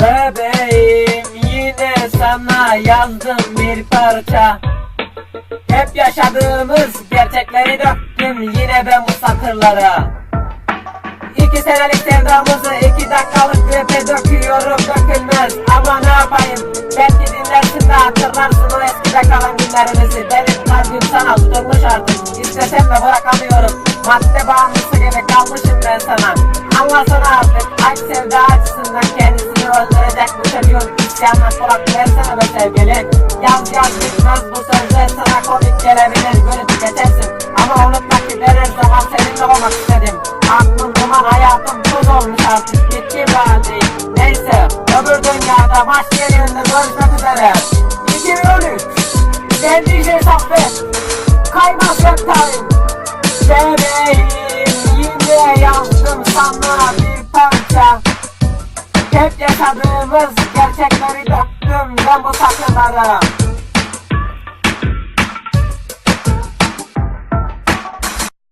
Bebeğim yine sana yazdım bir parça. Hep yaşadığımız gerçekleri döktüm yine ben bu satırlara. İki senelik sevdamızı iki dakikalık rap'e döküyorum dökülmez. Ama ne yapayım? Belki dinlersin de hatırlarsın o eskide kalan günlerimizi. Benim kalbim sana tutulmuş artık. İstesem de bırakamıyorum Madde bağımlısı gibi kalmışım ben sana. Anlasana artık aşk sevda açısından kendisini öldürecek bu çocuğun isyanına kulak versene be sevgili. Yaz yaz bitmez bu sözler sana komik gelebilir görüp geçersin Ama unutma ki ben her zaman seninle olmak istedim. Aklım duman hayatım tuz olmuş artık. Gitti bir haldeyim Neyse öbür dünyada başka yerinde görüşmek üzere. 2013 Ben DJ Saffet Kaymaz Göktay'ım Bebeğim Hep yaşadığımız gerçekleri döktüm ben bu satırlara